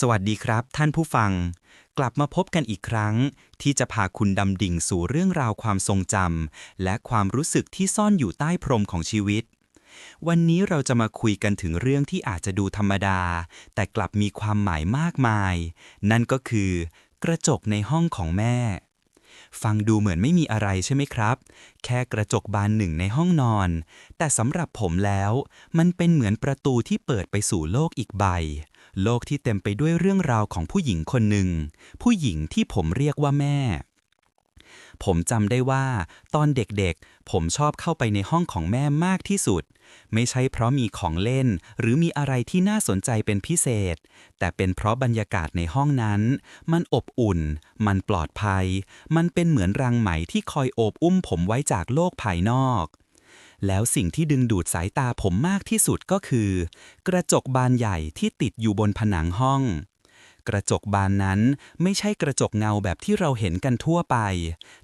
สวัสดีครับ ท่านผู้ฟัง กลับมาพบกันอีกครั้ง ที่จะพาคุณดำดิ่งสู่เรื่องราวความทรงจำและความรู้สึกที่ซ่อนอยู่ใต้พรมของชีวิต วันนี้เราจะมาคุยกันถึงเรื่องที่อาจจะดูธรรมดา แต่กลับมีความหมายมากมาย นั่นก็คือ กระจกในห้องของแม่ ฟังดูเหมือนไม่มีอะไรใช่ไหมครับ แค่กระจกบานหนึ่งในห้องนอน แต่สำหรับผมแล้ว มันเป็นเหมือนประตูที่เปิดไปสู่โลกอีกใบ โลกที่เต็มไปด้วยเรื่องราวของผู้หญิงคนหนึ่ง ผู้หญิงที่ผมเรียกว่าแม่ ผมจำได้ว่า ตอนเด็กๆ ผมชอบเข้าไปในห้องของแม่มากที่สุด ไม่ใช่เพราะมีของเล่น หรือมีอะไรที่น่าสนใจเป็นพิเศษ แต่เป็นเพราะบรรยากาศในห้องนั้น มันอบอุ่น มันปลอดภัย มันเป็นเหมือนรังไหมที่คอยโอบอุ้มผมไว้จากโลกภายนอก แล้วสิ่งที่ดึงดูดสายตาผมมากที่สุดก็คือ กระจกบานใหญ่ที่ติดอยู่บนผนังห้อง กระจกบานนั้นไม่ใช่กระจกเงาแบบที่เราเห็นกันทั่วไป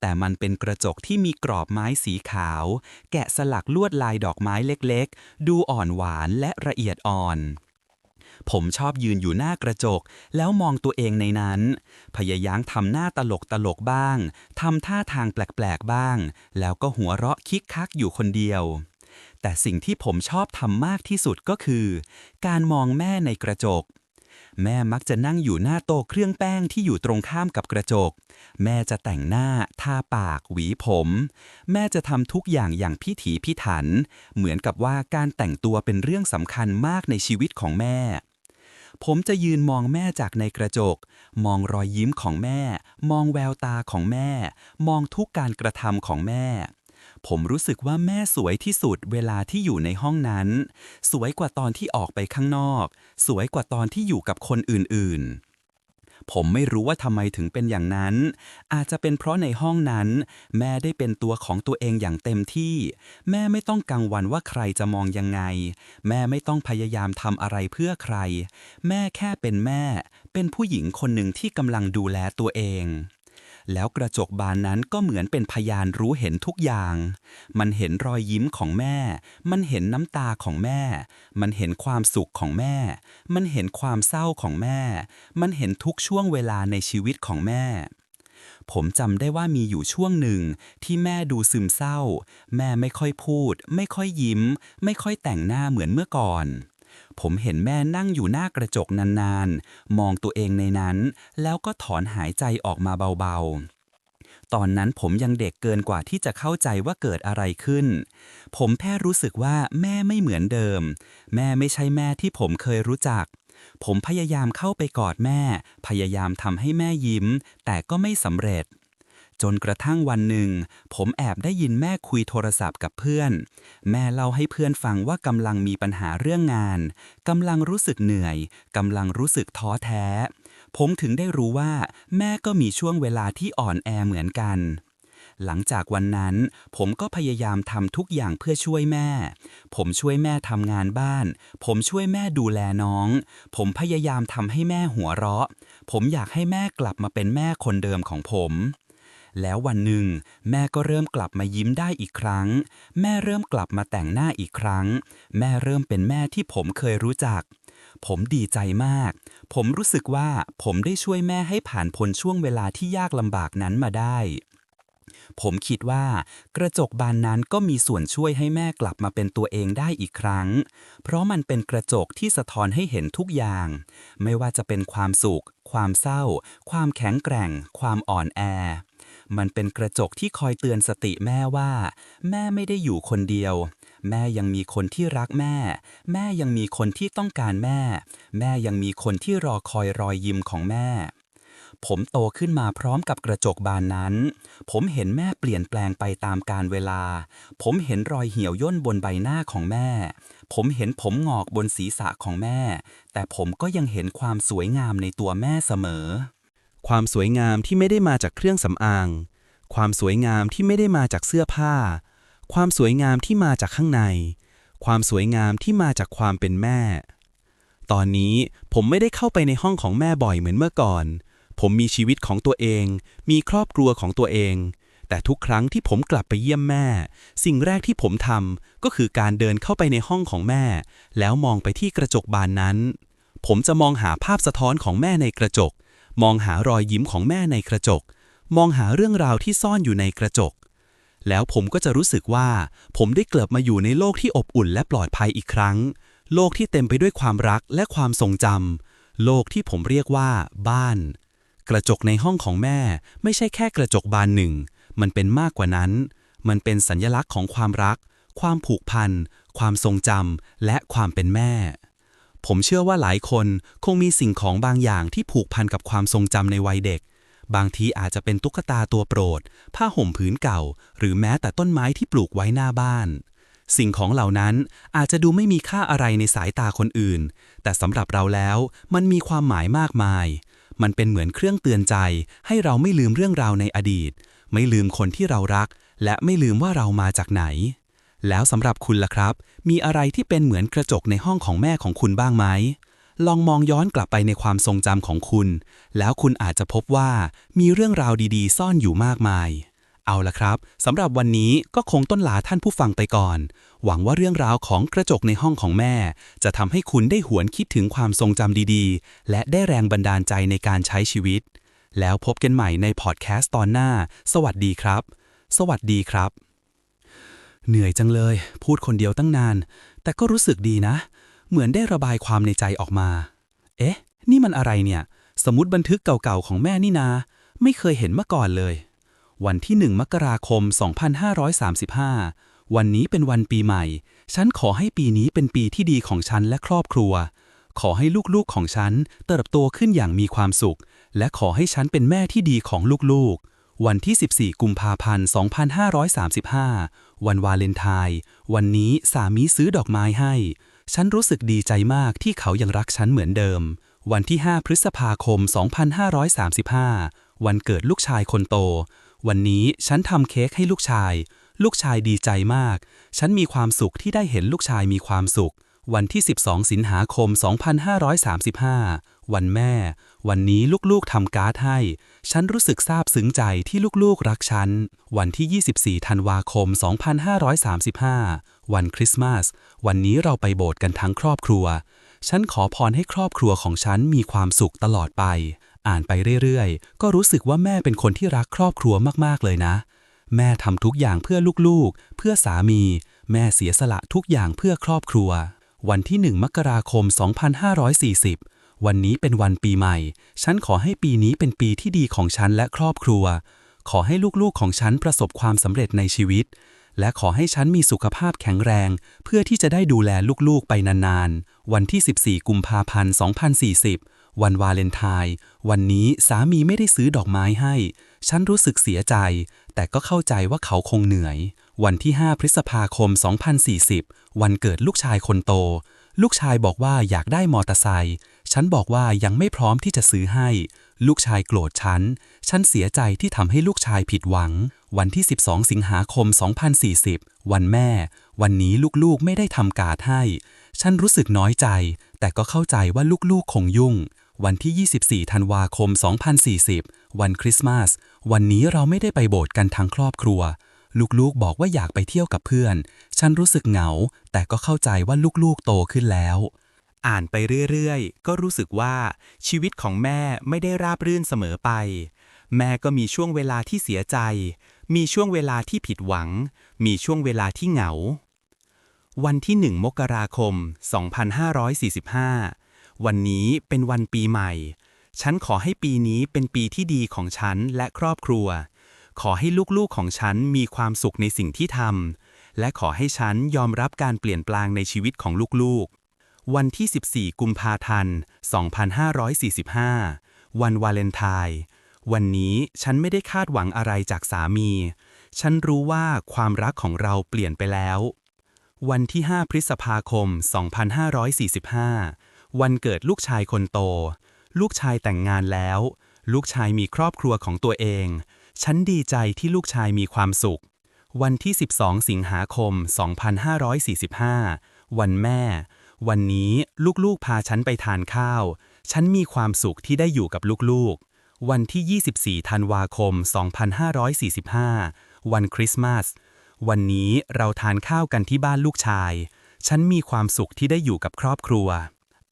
แต่มันเป็นกระจกที่มีกรอบไม้สีขาว แกะสลักลวดลายดอกไม้เล็กๆ ดูอ่อนหวานและละเอียดอ่อน ผมชอบยืนอยู่หน้ากระจก แล้วมองตัวเองในนั้น พยายามทำหน้าตลกตลกบ้างทำท่าทางแปลกๆบ้าง แล้วก็หัวเราะคิกคักอยู่คนเดียว แต่สิ่งที่ผมชอบทำมากที่สุดก็คือ การมองแม่ในกระจกแม่มักจะนั่งอยู่หน้าโต๊ะเครื่องแป้งที่อยู่ตรงข้ามกับกระจก แม่จะแต่งหน้า ทาปาก หวีผม แม่จะทำทุกอย่างอย่างพิถีพิถัน เหมือนกับว่าการแต่งตัวเป็นเรื่องสำคัญมากในชีวิตของแม่ ผมจะยืนมองแม่จากในกระจก มองรอยยิ้มของแม่ มองแววตาของแม่ มองทุกการกระทำของแม่ ผมรู้สึกว่าแม่สวยที่สุดเวลาที่อยู่ในห้องนั้น สวยกว่าตอนที่ออกไปข้างนอก สวยกว่าตอนที่อยู่กับคนอื่นๆ ผมไม่รู้ว่าทำไมถึงเป็นอย่างนั้น อาจจะเป็นเพราะในห้องนั้น แม่ได้เป็นตัวของตัวเองอย่างเต็มที่ แม่ไม่ต้องกังวลว่าใครจะมองยังไง แม่ไม่ต้องพยายามทำอะไรเพื่อใคร แม่แค่เป็นแม่ เป็นผู้หญิงคนหนึ่งที่กำลังดูแลตัวเอง แล้วกระจกบานนั้นก็เหมือนเป็นพยานรู้เห็นทุกอย่าง มันเห็นรอยยิ้มของแม่ มันเห็นน้ำตาของแม่ มันเห็นความสุขของแม่ มันเห็นความเศร้าของแม่ มันเห็นทุกช่วงเวลาในชีวิตของแม่ ผมจำได้ว่ามีอยู่ช่วงหนึ่งที่แม่ดูซึมเศร้า แม่ไม่ค่อยพูด ไม่ค่อยยิ้ม ไม่ค่อยแต่งหน้าเหมือนเมื่อก่อน ผมเห็นแม่นั่งอยู่หน้ากระจกนานๆ มองตัวเองในนั้น แล้วก็ถอนหายใจออกมาเบาๆ ตอนนั้นผมยังเด็กเกินกว่าที่จะเข้าใจว่าเกิดอะไรขึ้น ผมแค่รู้สึกว่าแม่ไม่เหมือนเดิม แม่ไม่ใช่แม่ที่ผมเคยรู้จัก ผมพยายามเข้าไปกอดแม่ พยายามทำให้แม่ยิ้ม แต่ก็ไม่สำเร็จ จนกระทั่งวันหนึ่ง ผมแอบได้ยินแม่คุยโทรศัพท์กับเพื่อน แม่เล่าให้เพื่อนฟังว่ากำลังมีปัญหาเรื่องงานกำลังรู้สึกเหนื่อยกำลังรู้สึกท้อแท้ ผมถึงได้รู้ว่า แม่ก็มีช่วงเวลาที่อ่อนแอเหมือนกัน หลังจากวันนั้น ผมก็พยายามทำทุกอย่างเพื่อช่วยแม่ ผมช่วยแม่ทำงานบ้าน ผมช่วยแม่ดูแลน้อง ผมพยายามทำให้แม่หัวเราะ ผมอยากให้แม่กลับมาเป็นแม่คนเดิมของผม แล้ววันหนึ่ง แม่ก็เริ่มกลับมายิ้มได้อีกครั้ง แม่เริ่มกลับมาแต่งหน้าอีกครั้ง แม่เริ่มเป็นแม่ที่ผมเคยรู้จัก ผมดีใจมาก ผมรู้สึกว่าผมได้ช่วยแม่ให้ผ่านพ้นช่วงเวลาที่ยากลำบากนั้นมาได้ผมคิดว่ากระจกบานนั้นก็มีส่วนช่วยให้แม่กลับมาเป็นตัวเองได้อีกครั้ง เพราะมันเป็นกระจกที่สะท้อนให้เห็นทุกอย่าง ไม่ว่าจะเป็นความสุข ความเศร้า ความแข็งแกร่ง ความอ่อนแอ มันเป็นกระจกที่คอยเตือนสติแม่ว่า แม่ไม่ได้อยู่คนเดียว แม่ยังมีคนที่รักแม่ แม่ยังมีคนที่ต้องการแม่ แม่ยังมีคนที่รอคอยรอยยิ้มของแม่ ผมโตขึ้นมาพร้อมกับกระจกบานนั้น ผมเห็นแม่เปลี่ยนแปลงไปตามกาลเวลา ผมเห็นรอยเหี่ยวย่นบนใบหน้าของแม่ ผมเห็นผมงอกบนศีรษะของแม่ แต่ผมก็ยังเห็นความสวยงามในตัวแม่เสมอ ความสวยงามที่ไม่ได้มาจากเครื่องสำอาง ความสวยงามที่ไม่ได้มาจากเสื้อผ้า ความสวยงามที่มาจากข้างใน ความสวยงามที่มาจากความเป็นแม่ ตอนนี้ผมไม่ได้เข้าไปในห้องของแม่บ่อยเหมือนเมื่อก่อน ผมมีชีวิตของตัวเอง มีครอบครัวของตัวเอง แต่ทุกครั้งที่ผมกลับไปเยี่ยมแม่ สิ่งแรกที่ผมทำก็คือการเดินเข้าไปในห้องของแม่ แล้วมองไปที่กระจกบานนั้น ผมจะมองหาภาพสะท้อนของแม่ในกระจก มองหารอยยิ้มของแม่ในกระจก มองหาเรื่องราวที่ซ่อนอยู่ในกระจก แล้วผมก็จะรู้สึกว่า ผมได้กลับมาอยู่ในโลกที่อบอุ่นและปลอดภัยอีกครั้ง โลกที่เต็มไปด้วยความรักและความทรงจำโลกที่ผมเรียกว่าบ้าน กระจกในห้องของแม่ ไม่ใช่แค่กระจกบานหนึ่ง มันเป็นมากกว่านั้น มันเป็นสัญลักษณ์ของความรัก ความผูกพัน ความทรงจำและความเป็นแม่ ผมเชื่อว่าหลายคนคงมีสิ่งของบางอย่างที่ผูกพันกับความทรงจำในวัยเด็ก บางทีอาจจะเป็นตุ๊กตาตัวโปรด ผ้าห่มผืนเก่า หรือแม้แต่ต้นไม้ที่ปลูกไว้หน้าบ้าน สิ่งของเหล่านั้นอาจจะดูไม่มีค่าอะไรในสายตาคนอื่น แต่สำหรับเราแล้วมันมีความหมายมากมาย มันเป็นเหมือนเครื่องเตือนใจ ให้เราไม่ลืมเรื่องราวในอดีต ไม่ลืมคนที่เรารัก และไม่ลืมว่าเรามาจากไหน แล้วสำหรับคุณล่ะครับ มีอะไรที่เป็นเหมือนกระจกในห้องของแม่ของคุณบ้างไหม ลองมองย้อนกลับไปในความทรงจำของคุณ แล้วคุณอาจจะพบว่ามีเรื่องราวดีๆ ซ่อนอยู่มากมาย เอาละครับสำหรับวันนี้ก็คงต้นลาท่านผู้ฟังไปก่อน หวังว่าเรื่องราวของกระจกในห้องของแม่ จะทำให้คุณได้หวนคิดถึงความทรงจำดีๆ และได้แรงบันดาลใจในการใช้ชีวิต แล้วพบกันใหม่ในพอดแคสต์ตอนหน้า สวัสดีครับ สวัสดีครับ เหนื่อยจังเลย พูดคนเดียวตั้งนาน แต่ก็รู้สึกดีนะ เหมือนได้ระบายความในใจออกมา เอ๊ะ นี่มันอะไรเนี่ย สมุดบันทึกเก่าๆของแม่นี่นา ไม่เคยเห็นมาก่อนเลย วันที่1มกราคม 2535 วันนี้เป็นวันปีใหม่ ฉันขอให้ปีนี้เป็นปีที่ดีของฉันและครอบครัว ขอให้ลูกๆของฉันเติบโตขึ้นอย่างมีความสุข และขอให้ฉันเป็นแม่ที่ดีของลูกๆวันที่ 14 กุมภาพันธ์ 2535 วันวาเลนไทน์วันนี้สามีซื้อดอกไม้ให้ ฉันรู้สึกดีใจมากที่เขายังรักฉันเหมือนเดิม วันที่ 5 พฤษภาคม 2535 วันเกิดลูกชายคนโต วันนี้ฉันทำเค้กให้ลูกชาย ลูกชายดีใจมาก ฉันมีความสุขที่ได้เห็นลูกชายมีความสุข วันที่ 12 สิงหาคม 2535 วันแม่ วันนี้ลูกๆทำการ์ดให้ ฉันรู้สึกซาบซึ้งใจที่ลูกๆรักฉัน วันที่ 24 ธันวาคม 2535 วันคริสต์มาส วันนี้เราไปโบสถ์กันทั้งครอบครัว ฉันขอพรให้ครอบครัวของฉันมีความสุขตลอดไป อ่านไปเรื่อยๆ ก็รู้สึกว่าแม่เป็นคนที่รักครอบครัวมากๆเลยนะ แม่ทำทุกอย่างเพื่อลูกๆ เพื่อสามี แม่เสียสละทุกอย่างเพื่อครอบครัว วันที่ 1 มกราคม 2540 วันนี้เป็นวันปีใหม่ ฉันขอให้ปีนี้เป็นปีที่ดีของฉันและครอบครัว ขอให้ลูกๆของฉันประสบความสำเร็จในชีวิต และขอให้ฉันมีสุขภาพแข็งแรง เพื่อที่จะได้ดูแลลูกๆไปนานๆ วันที่ 14 กุมภาพันธ์ 2040 วันวาเลนไทน์วันนี้สามีไม่ได้ซื้อดอกไม้ให้ ฉันรู้สึกเสียใจ แต่ก็เข้าใจว่าเขาคงเหนื่อย วันที่ 5 พฤษภาคม 2040 วันเกิดลูกชายคนโต ลูกชายบอกว่าอยากได้มอเตอร์ไซค์ ฉันบอกว่ายังไม่พร้อมที่จะซื้อให้ ลูกชายโกรธฉัน ฉันเสียใจที่ทำให้ลูกชายผิดหวัง วันที่ 12 สิงหาคม 2040 วันแม่ วันนี้ลูกๆไม่ได้ทำการ์ดให้ ฉันรู้สึกน้อยใจ แต่ก็เข้าใจว่าลูกๆคงยุ่ง วันที่ 24 ธันวาคม 2040 วันคริสต์มาส วันนี้เราไม่ได้ไปโบสถ์กันทั้งครอบครัวลูกๆ บอกว่าอยากไปเที่ยวกับเพื่อน ฉันรู้สึกเหงา แต่ก็เข้าใจว่าลูกๆ โตขึ้นแล้ว อ่านไปเรื่อยๆ ก็รู้สึกว่าชีวิตของแม่ไม่ได้ราบรื่นเสมอไป แม่ก็มีช่วงเวลาที่เสียใจ มีช่วงเวลาที่ผิดหวัง มีช่วงเวลาที่เหงา วันที่1มกราคม 2545 วันนี้เป็นวันปีใหม่ ฉันขอให้ปีนี้เป็นปีที่ดีของฉันและครอบครัว ขอให้ลูกๆของฉันมีความสุขในสิ่งที่ทำและขอให้ฉันยอมรับการเปลี่ยนแปลงในชีวิตของลูกๆ วันที่ 14 กุมภาพันธ์ 2545 วันวาเลนไทน์วันนี้ฉันไม่ได้คาดหวังอะไรจากสามี ฉันรู้ว่าความรักของเราเปลี่ยนไปแล้ว วันที่ 5 พฤษภาคม 2545 วันเกิดลูกชายคนโต ลูกชายแต่งงานแล้ว ลูกชายมีครอบครัวของตัวเอง ฉันดีใจที่ลูกชายมีความสุข วันที่ 12 สิงหาคม 2545 วันแม่ วันนี้ลูกๆพาฉันไปทานข้าว ฉันมีความสุขที่ได้อยู่กับลูกๆ วันที่ 24 ธันวาคม 2545 วันคริสต์มาส วันนี้เราทานข้าวกันที่บ้านลูกชาย ฉันมีความสุขที่ได้อยู่กับครอบครัว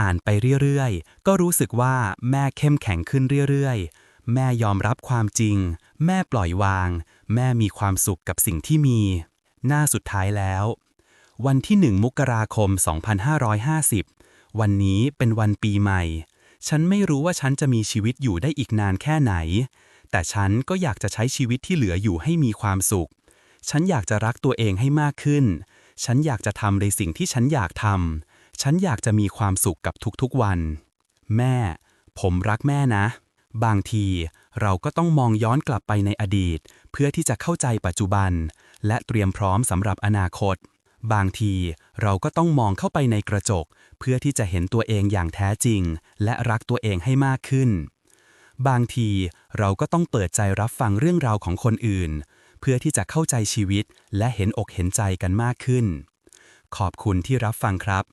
อ่านไปเรื่อยๆ ก็รู้สึกว่าแม่เข้มแข็งขึ้นเรื่อยๆ แม่ยอมรับความจริง แม่ปล่อยวาง แม่มีความสุขกับสิ่งที่มี หน้าสุดท้ายแล้ว วันที่ 1 มกราคม 2550 วันนี้เป็นวันปีใหม่ ฉันไม่รู้ว่าฉันจะมีชีวิตอยู่ได้อีกนานแค่ไหน แต่ฉันก็อยากจะใช้ชีวิตที่เหลืออยู่ให้มีความสุข ฉันอยากจะรักตัวเองให้มากขึ้น ฉันอยากจะทำในสิ่งที่ฉันอยากทำ ฉันอยากจะมีความสุขกับทุกๆวัน แม่ ผมรักแม่นะ บางทีเราก็ต้องมองย้อนกลับไปในอดีต เพื่อที่จะเข้าใจปัจจุบัน และเตรียมพร้อมสำหรับอนาคต บางทีเราก็ต้องมองเข้าไปในกระจก เพื่อที่จะเห็นตัวเองอย่างแท้จริง และรักตัวเองให้มากขึ้น บางทีเราก็ต้องเปิดใจรับฟังเรื่องราวของคนอื่น เพื่อที่จะเข้าใจชีวิตและเห็นอกเห็นใจกันมากขึ้น ขอบคุณที่รับฟังครับ